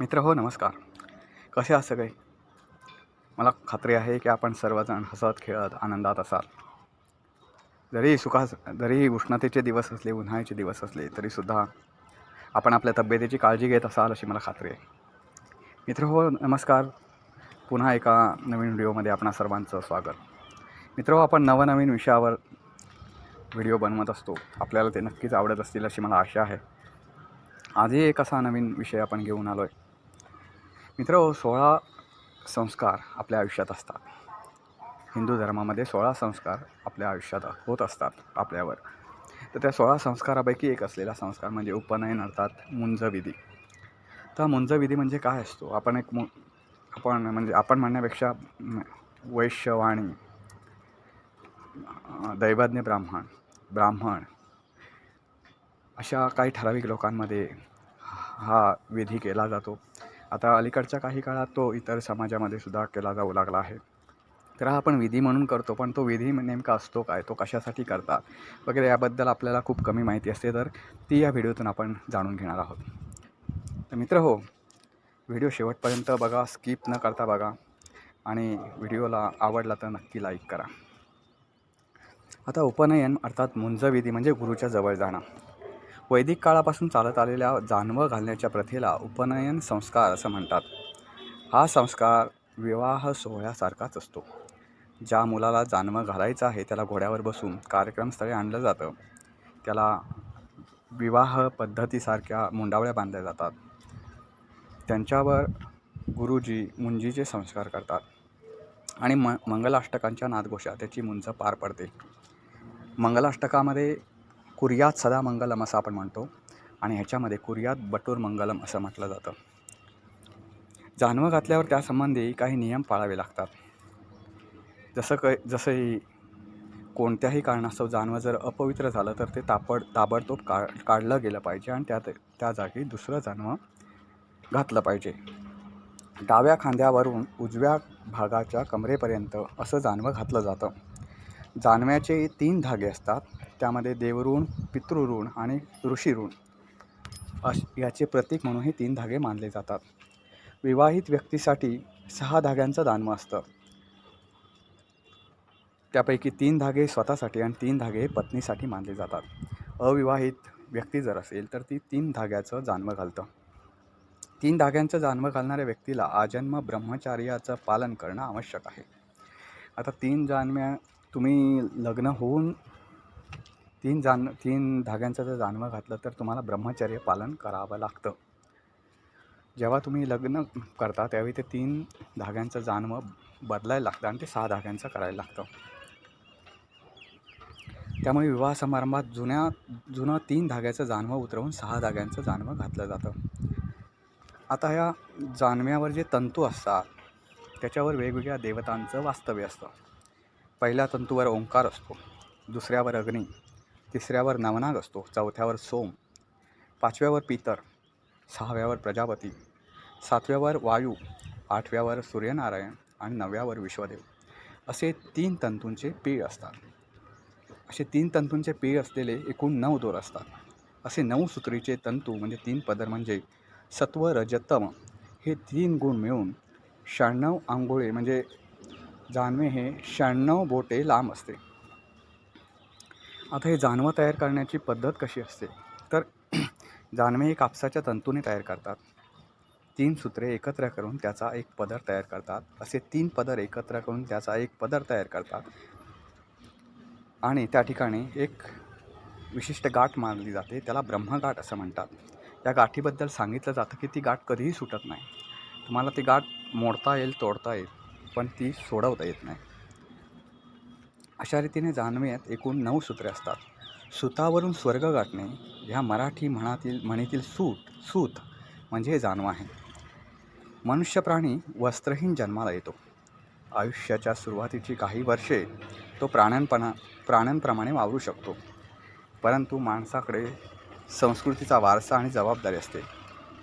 मित्र हो नमस्कार. कसे आहात सगळे? मला खात्री आहे की आपण सर्वजण हसत खेळत आनंदात असाल. जरी सुखा जरी उष्णतेचे दिवस असले उन्हाळ्याचे दिवस असले तरीसुद्धा आपण आपल्या तब्येतीची काळजी घेत असाल अशी मला खात्री आहे. मित्र हो नमस्कार. पुन्हा एका नवीन व्हिडिओमध्ये आपणा सर्वांचं स्वागत. मित्र हो आपण नवनवीन विषयावर व्हिडिओ बनवत असतो. आपल्याला ते नक्कीच आवडत असतील अशी मला आशा आहे. आजही एक असा नवीन विषय आपण घेऊन आलो आहे मित्र सोळा संस्कार आपल्या आयुष्यात असतात. हिंदू धर्मामध्ये सोळा संस्कार आपल्या आयुष्यात होत असतात आपल्यावर. तर त्या सोळा संस्कारापैकी एक असलेला संस्कार म्हणजे उपनयन अर्थात मुंजविधी. तर मुंजविधी म्हणजे काय असतो? आपण एक मु आपण म्हणजे आपण म्हणण्यापेक्षा वैश्यवाणी दैवज्ञ ब्राह्मण ब्राह्मण अशा काही ठराविक लोकांमध्ये हा विधी केला जातो. आता अलीकडच्या काही काळात तो इतर समाजामध्ये सुद्धा केला जाऊ लागला आहे. तर हा आपण विधी म्हणून करतो पण तो विधी नेमका असतो काय? तो कशासाठी करतात? वगैरे याबद्दल आपल्याला खूप कमी माहिती असते तर ती या व्हिडिओतून आपण जाणून घेणार आहोत. तर मित्र हो व्हिडिओ शेवटपर्यंत बघा स्किप न करता बघा आणि व्हिडिओला आवडला तर नक्की लाईक करा. आता उपनयन अर्थात मुंजविधी म्हणजे गुरुच्या जवळ जाणं. वैदिक काळापासून चालत आलेल्या जानवं घालण्याच्या प्रथेला उपनयन संस्कार असं म्हणतात. हा संस्कार विवाह सोहळ्यासारखाच असतो. ज्या मुलाला जानवं घालायचं आहे त्याला घोड्यावर बसून कार्यक्रमस्थळी आणलं जातं. त्याला विवाह पद्धतीसारख्या मुंडावळ्या बांधल्या जातात. त्यांच्यावर गुरुजी मुंजीचे संस्कार करतात आणि म मंगलाष्टकांच्या नादघोषा त्याची मुंज पार पडते. मंगलाष्टकामध्ये कुर्यात सदा मंगलम असं आपण म्हणतो आणि ह्याच्यामध्ये कुर्यात बटूर मंगलम असं म्हटलं जातं. जानवं घातल्यावर त्यासंबंधी काही नियम पाळावे लागतात. जसं क जसंही कोणत्याही कारणास्तव जानवं जर अपवित्र झालं तर ते तापड ताबडतोब का काढलं गेलं पाहिजे आणि त्यात त्या जागी दुसरं जानवं घातलं पाहिजे. डाव्या खांद्यावरून उजव्या भागाच्या कमरेपर्यंत असं जानवं घातलं जातं. जानव्याचे तीन धागे असतात. त्यामध्ये देवऋण पितृऋण आणि ऋषीऋण. अश याचे प्रतीक म्हणून हे तीन धागे मानले जातात. विवाहित व्यक्तीसाठी सहा धाग्यांचं दानवं असतं. त्यापैकी तीन धागे स्वतःसाठी आणि तीन धागे पत्नीसाठी मानले जातात. अविवाहित व्यक्ती जर असेल तर ती तीन धाग्याचं जानवं घालतं. तीन धाग्यांचं जानवं घालणाऱ्या व्यक्तीला आजन्म ब्रह्मचार्याचं पालन करणं आवश्यक आहे. आता तीन जानव्या तुम्ही लग्न होऊन तीन जान तीन धाग्यांचं जर जानवं घातलं तर तुम्हाला ब्रह्मचर्य पालन करावं लागतं. जेव्हा तुम्ही लग्न करता त्यावेळी ते तीन धाग्यांचं जानवं बदलायला लागतं आणि ते सहा धाग्यांचं करायला लागतं. त्यामुळे विवाह समारंभात जुन्या जुनं तीन धाग्याचं जानवं उतरवून सहा धाग्यांचं जानवं घातलं जातं. आता ह्या जानव्यावर जे तंतू असतात त्याच्यावर वेगवेगळ्या देवतांचं वास्तव्य असतं. पहिल्या तंतूवर ओंकार असतो दुसऱ्यावर अग्नी तिसऱ्यावर नवनाग असतो चौथ्यावर सोम पाचव्यावर पितर सहाव्यावर प्रजापती सातव्यावर वायू आठव्यावर सूर्यनारायण आणि नवव्यावर विश्वदेव. असे तीन तंतूंचे पीळ असतात. असे तीन तंतूंचे पीळ असलेले एकूण नऊ दोर असतात. असे नऊ सूत्रीचे तंतू म्हणजे तीन पदर म्हणजे सत्व रजतम हे तीन गुण मिळून शहाण्णव आंघोळे म्हणजे जानवे हे शहाण्णव बोटे लांब असते. आता हे जानवं तयार करण्याची पद्धत कशी असते? तर जानवे हे कापसाच्या तंतूने तयार करतात. तीन सूत्रे एकत्र करून त्याचा एक पदर तयार करतात. असे तीन पदर एकत्र करून त्याचा एक पदर तयार करतात. आणि त्या ठिकाणी एक विशिष्ट गाठ मानली जाते. त्याला ब्रह्मगाठ असं म्हणतात. या गाठीबद्दल सांगितलं जातं की ती गाठ कधीही सुटत नाही. तुम्हाला ती गाठ मोडता येईल तोडता येईल. पण ती सोडवता येत नाही. अशा रीतीने जानवेत एकूण नऊ सूत्रे असतात. सुतावरून स्वर्ग गाठणे ह्या मराठी म्हणातील म्हणीतील सूत सूत म्हणजे हे आहे. मनुष्य प्राणी वस्त्रहीन जन्माला येतो. आयुष्याच्या सुरुवातीची काही वर्षे तो प्राण्यांपणा प्राण्यांप्रमाणे वावरू शकतो. परंतु माणसाकडे संस्कृतीचा वारसा आणि जबाबदारी असते.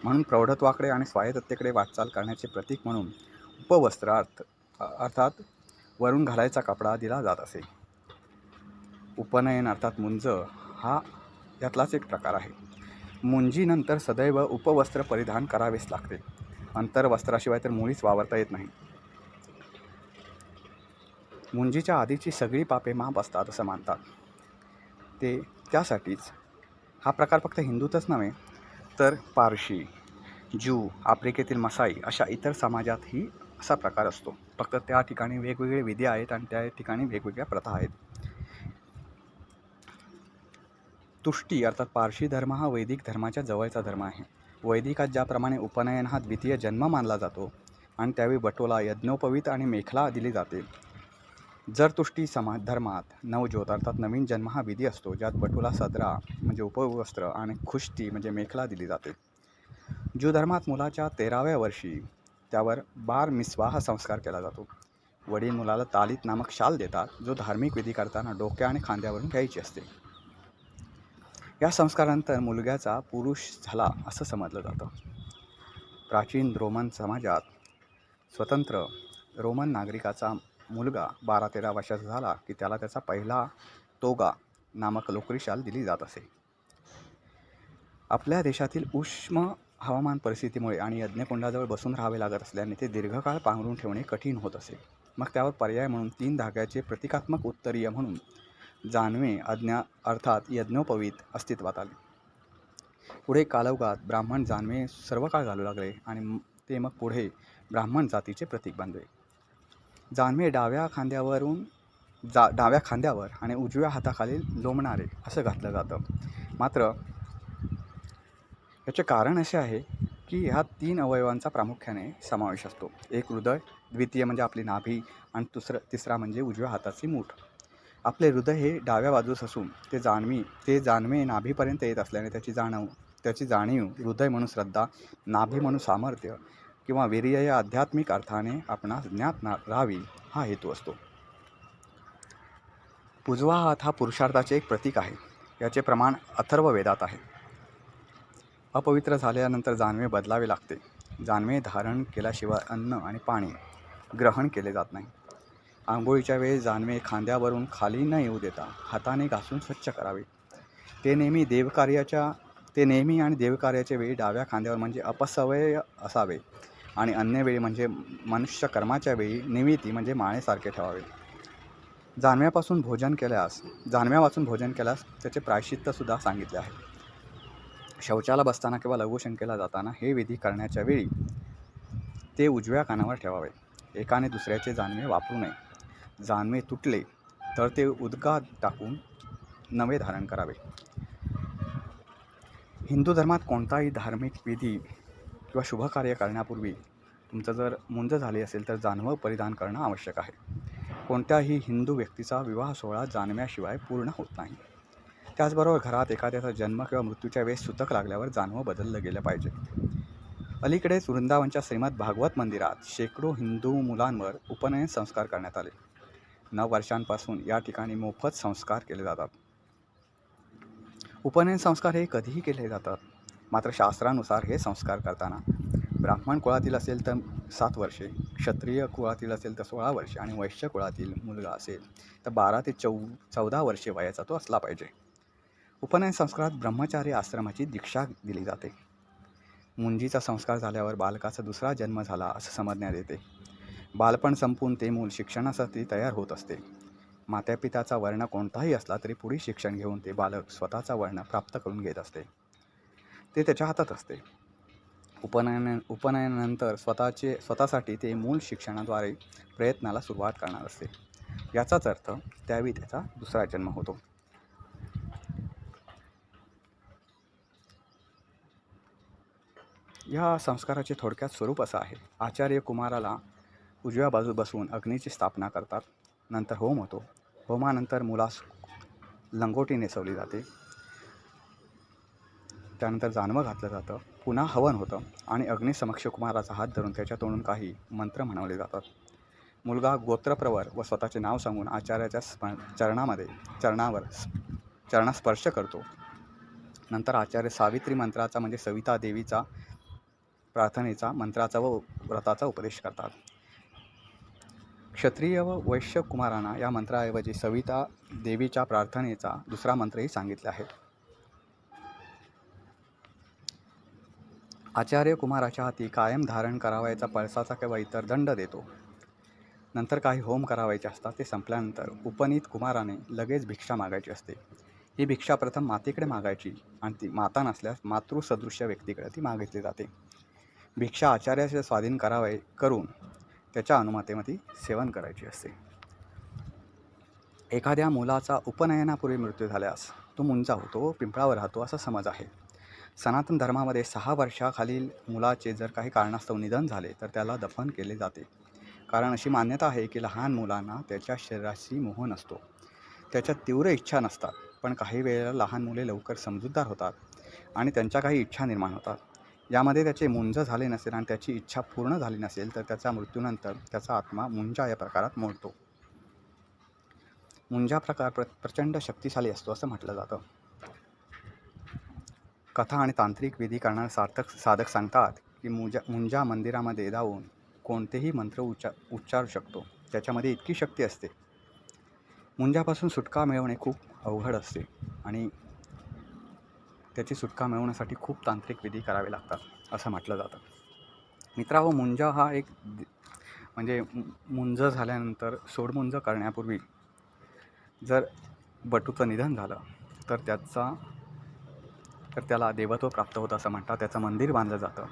म्हणून प्रौढत्वाकडे आणि स्वायत्ततेकडे वाटचाल करण्याचे प्रतीक म्हणून उपवस्त्रार्थ अर्थात वरून घालायचा कपडा दिला जात असे. उपनयन अर्थात मुंज हा यातलाच एक प्रकार आहे. मुंजीनंतर सदैव उपवस्त्र परिधान करावेच लागते. अंतरवस्त्राशिवाय तर मुळीच वावरता येत नाही. मुंजीच्या आधीची सगळी पापे माप असतात असं मानतात. ते त्यासाठीच. हा प्रकार फक्त हिंदूतच नव्हे तर पारशी ज्यू आफ्रिकेतील मसाई अशा इतर समाजातही असा प्रकार असतो. फक्त त्या ठिकाणी वेगवेगळे विधी आहेत आणि त्या ठिकाणी वेगवेगळ्या प्रथा आहेत. तुष्टी अर्थात पारशी धर्म हा वैदिक धर्माच्या जवळचा धर्म आहे. वैदिकात ज्याप्रमाणे उपनयन हा द्वितीय जन्म मानला जातो आणि त्यावेळी बटोला यज्ञोपवीत आणि मेखला दिली जाते. जर तुष्टी समाज धर्मात नवज्योत अर्थात नवीन जन्म हा विधी असतो ज्यात बटुला सदरा म्हणजे उपवस्त्र आणि खुष्टी म्हणजे मेखला दिली जाते. ज्यू धर्मात मुलाच्या तेराव्या वर्षी त्यावर बार मिसवा हा संस्कार केला जातो. वडील मुलाला तालीत नामक शाल देतात जो धार्मिक विधी करताना डोक्या आणि खांद्यावरून घ्यायची असते. या संस्कारानंतर मुलग्याचा पुरुष झाला असं समजलं जातं. प्राचीन रोमन समाजात स्वतंत्र रोमन नागरिकाचा मुलगा बारा तेरा वर्षाचा झाला की त्याला त्याचा पहिला तोगा नामक लोकरी शाल दिली जात असे. आपल्या देशातील उष्म हवामान परिस्थितीमुळे आणि यज्ञकुंडाजवळ बसून राहावे लागत असल्याने ते दीर्घकाळ पांघरून ठेवणे कठीण होत असे. मग त्यावर पर्याय म्हणून तीन धाग्याचे प्रतिकात्मक उत्तरीय म्हणून जानवे अज्ञा अर्थात यज्ञोपवीत अस्तित्वात आले. पुढे कालवगात ब्राह्मण जानवे सर्व काळ घालू लागले आणि ते मग पुढे ब्राह्मण जातीचे प्रतीक बनले. जानवे डाव्या खांद्यावरून जा डाव्या खांद्यावर आणि उजव्या हाताखाली लोंबणारे असं घातलं जातं. मात्र याचे कारण असे आहे की ह्या तीन अवयवांचा प्रामुख्याने समावेश असतो. एक हृदय द्वितीय म्हणजे आपली नाभी आणि दुसरं तिसरा म्हणजे उजव्या हाताची मूठ. आपले हृदय हे डाव्या बाजूस असून ते जाणवी ते जाणवे नाभीपर्यंत येत असल्याने त्याची जाणव त्याची जाणीव हृदय म्हणून श्रद्धा नाभी म्हणून सामर्थ्य किंवा वीर्य या आध्यात्मिक अर्थाने आपणास ज्ञात ना राहावी हा हेतू असतो. उजवा हात हा पुरुषार्थाचे एक प्रतीक आहे. याचे प्रमाण अथर्व वेदात आहे. अपवित्र झाल्यानंतर जानवे बदलावे लागते. जानवे धारण केल्याशिवाय अन्न आणि पाणी ग्रहण केले जात नाही. आंघोळीच्या वेळी जानवे खांद्यावरून खाली न येऊ देता हाताने घासून स्वच्छ करावे. ते नेहमी देवकार्याच्या ते नेहमी आणि देवकार्याच्या वेळी डाव्या खांद्यावर म्हणजे अपसवय असावे आणि अन्य वेळी म्हणजे मनुष्य कर्माच्या वेळी निमिती म्हणजे माळेसारखे ठेवावे. जानव्यापासून भोजन केल्यास जानव्यापासून भोजन केल्यास त्याचे प्रायश्चित्तसुद्धा सांगितले आहे. शौचाला बसताना किंवा लघुशंकेला जाताना हे विधी करण्याच्या वेळी ते उजव्या कानावर ठेवावे. एकाने दुसऱ्याचे जानवे वापरू नये. जानवे तुटले तर ते उदकात टाकून नवे धारण करावे. हिंदू धर्मात कोणताही धार्मिक विधी किंवा शुभकार्य करण्यापूर्वी तुमचं जर मुंज झाली असेल तर जानवं परिधान करणं आवश्यक आहे. कोणत्याही हिंदू व्यक्तीचा विवाह सोहळा जानव्याशिवाय पूर्ण होत नाही. त्याचबरोबर घरात एखाद्याचा जन्म किंवा मृत्यूच्या वेळेस सुतक लागल्यावर जानवं बदललं गेलं पाहिजे. अलीकडेच वृंदावनच्या श्रीमद भागवत मंदिरात शेकडो हिंदू मुलांवर उपनयन संस्कार करण्यात आले. नऊ वर्षांपासून या ठिकाणी मोफत संस्कार केले जातात. उपनयन संस्कार हे कधीही केले जातात. मात्र शास्त्रानुसार हे संस्कार करताना. ब्राह्मण कुळातील असेल तर सात वर्षे क्षत्रिय कुळातील असेल तर सोळा वर्षे आणि वैश्य कुळातील मुलगा असेल तर बारा ते चौ चौदा वर्षे वयाचा तो असला पाहिजे. उपनयन संस्कारात ब्रह्मचारी आश्रमाची दीक्षा दिली जाते. मुंजीचा संस्कार झाल्यावर बालकाचा दुसरा जन्म झाला असं समजण्यात येते. बालपण संपून ते मूल शिक्षणासाठी तयार होत असते. मातापित्याचा वर्ण कोणताही असला तरी पुढे शिक्षण घेऊन ते बालक स्वतःचा वर्ण प्राप्त करून घेत असते. ते त्याच्या हातात असते. उपनयन उपनयनानंतर स्वतःचे स्वतःसाठी ते मूल शिक्षणाद्वारे प्रयत्नाला सुरुवात करणार असते. याचाच अर्थ त्यावेळी त्याचा दुसरा जन्म होतो. या संस्काराचे थोडक्यात स्वरूप असं आहे. आचार्य कुमाराला उजव्या बाजू बसवून अग्नीची स्थापना करतात. नंतर होम होतो. होमानंतर मुलास लंगोटी नेसवली जाते. त्यानंतर जानवं घातलं जातं. पुन्हा हवन होतं आणि अग्निसमक्ष कुमाराचा हात धरून त्याच्या तोंडून काही मंत्र म्हणवले जातात. मुलगा गोत्रप्रवर व स्वतःचे नाव सांगून आचार्याच्या स्प चरणामध्ये चरणावर चरणास्पर्श करतो. नंतर आचार्य सावित्री मंत्राचा म्हणजे सविता देवीचा प्रार्थनेचा मंत्राचा व व्रताचा उपदेश करतात. क्षत्रिय व वैश्य कुमारांना या मंत्राऐवजी सविता देवीच्या प्रार्थनेचा दुसरा मंत्रही सांगितला आहे. आचार्य कुमाराच्या हाती कायम धारण करावयाचा पळसाचा किंवा इतर दंड देतो. नंतर काही होम करावायचे असतात ते संपल्यानंतर उपनीत कुमाराने लगेच भिक्षा मागायची असते. ही भिक्षा प्रथम मातेकडे मागायची आणि ती माता नसल्यास मातृसदृश्य व्यक्तीकडे ती मागितली जाते. भिक्षा आचार्याचे स्वाधीन करावे करून त्याच्या अनुमतेमध्ये सेवन करायची असते. एखाद्या मुलाचा उपनयनापूर्वी मृत्यू झाल्यास तो मुंजा होतो पिंपळावर राहतो असा समज आहे. सनातन धर्मामध्ये सहा वर्षाखालील मुलाचे जर काही कारणास्तव निधन झाले तर त्याला दफन केले जाते. कारण अशी मान्यता आहे की लहान मुलांना त्याच्या शरीराशी मोह नसतो. त्याच्या तीव्र इच्छा नसतात पण काही वेळेला लहान मुले लवकर समजूतदार होतात आणि त्यांच्या काही इच्छा निर्माण होतात. यामध्ये त्याचे मुंज झाले नसेल आणि त्याची इच्छा पूर्ण झाली नसेल तर त्याचा मृत्यूनंतर त्याचा आत्मा मुंजा या प्रकारात मोडतो. मुंजा प्रकार प्र प्रचंड शक्तिशाली असतो असं म्हटलं जातं. कथा आणि तांत्रिक विधी करणारे सार्थक साधक सांगतात की मुंजा मुंजा मंदिरामध्ये जाऊन कोणतेही मंत्र उच्चा उच्चारू शकतो. त्याच्यामध्ये इतकी शक्ती असते. मुंजापासून सुटका मिळवणे खूप अवघड असते आणि त्याची सुटका मिळवण्यासाठी खूप तांत्रिक विधी करावे लागतात असं म्हटलं जातं. मित्रांनो हो, मुंजा हा एक म्हणजे मुंज झाल्यानंतर सोडमुंज करण्यापूर्वी जर बटूचं निधन झालं तर त्याचा तर त्याला देवत्व प्राप्त होतं असं म्हणतात. त्याचं मंदिर बांधलं जातं.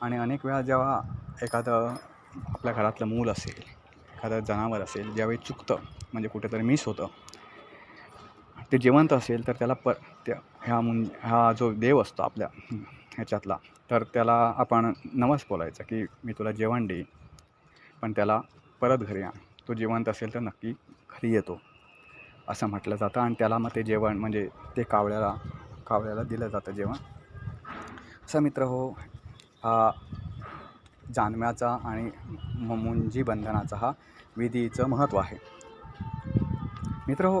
आणि अनेक वेळा जेव्हा एखादं आपल्या घरातलं मूल असेल एखादं जनावर असेल ज्यावेळी चुकतं म्हणजे कुठेतरी मिस होतं ते जिवंत असेल तर त्याला प त्या ह्या मुं हा जो देव असतो आपल्या ह्याच्यातला तर त्याला आपण नवस बोलायचं की मी तुला जेवण देईन पण त्याला परत घरी आण. तो जिवंत असेल तर नक्की घरी येतो असं म्हटलं जातं. आणि त्याला मग ते जेवण म्हणजे ते कावळ्याला कावळ्याला दिलं जातं जेवण. असं मित्र हो हा जानव्याचा आणि म मुंजी बंधनाचा हा विधीचं महत्त्व आहे. मित्र हो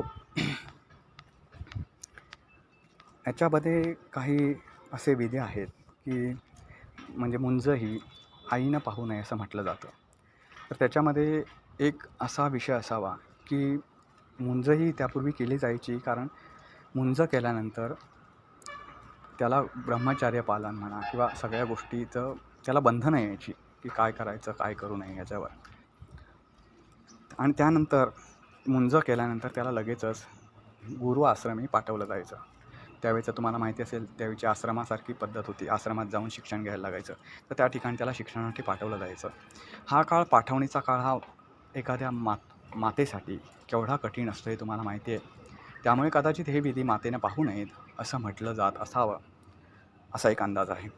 याच्यामध्ये काही असे विधी आहेत की म्हणजे मुंज ही आईनं पाहू नये असं म्हटलं जातं. तर त्याच्यामध्ये एक असा विषय असावा की मुंज ही त्यापूर्वी केली जायची कारण मुंज केल्यानंतर त्याला ब्रह्मचार्य पालन म्हणा किंवा सगळ्या गोष्टीचं त्याला बंधनं यायची की काय करायचं काय करू नये याच्यावर. आणि त्यानंतर मुंज केल्यानंतर त्याला लगेचच गुरु आश्रमी पाठवलं जायचं. त्यावेळेचं तुम्हाला माहिती असेल त्यावेळीची आश्रमासारखी पद्धत होती. आश्रमात जाऊन शिक्षण घ्यायला लागायचं. तर त्या ठिकाणी त्याला शिक्षणासाठी पाठवलं जायचं. हा काळ पाठवणीचा काळ हा एखाद्या मात मातेसाठी केवढा कठीण असतो हे तुम्हाला माहिती आहे. त्यामुळे कदाचित हे विधी मातेनं पाहू नयेत असं म्हटलं जात असावं असा एक अंदाज आहे.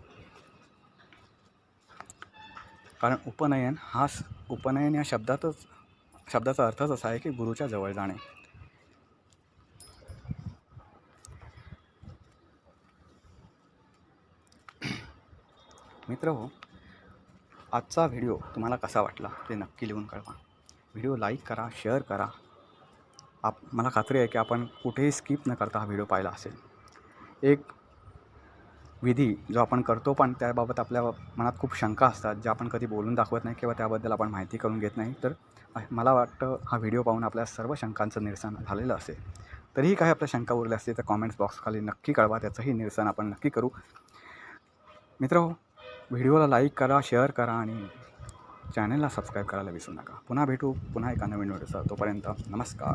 कारण उपनयन हा उपनयन या शब्दातच शब्दाचा अर्थच असा आहे की गुरुच्या जवळ जाणे. मित्र हो आजचा व्हिडिओ तुम्हाला कसा वाटला ते नक्की लिहून कळवा. व्हिडिओ लाईक करा शेअर करा. आप मला खात्री आहे की आपण कुठेही स्किप न करता हा व्हिडिओ पाहिला असेल. एक विधी जो आपण करतो पण त्याबाबत आपल्या मनात खूप शंका असतात ज्या आपण कधी बोलून दाखवत नाही किंवा त्याबद्दल आपण माहिती करून घेत नाही. तर मला वाटतं हा व्हिडिओ पाहून आपल्या सर्व शंकांचं निरसन झालेलं असेल. तरीही काही आपल्या शंका उरल्या असतील तर कॉमेंट्स बॉक्सखाली नक्की कळवा त्याचंही निरसन आपण नक्की करू. मित्र हो, व्हिडिओला लाईक करा शेअर करा आणि चॅनलला सबस्क्राईब करायला विसरू नका. पुन्हा भेटू पुन्हा एका नवीन व्हिडिओचा तोपर्यंत नमस्कार.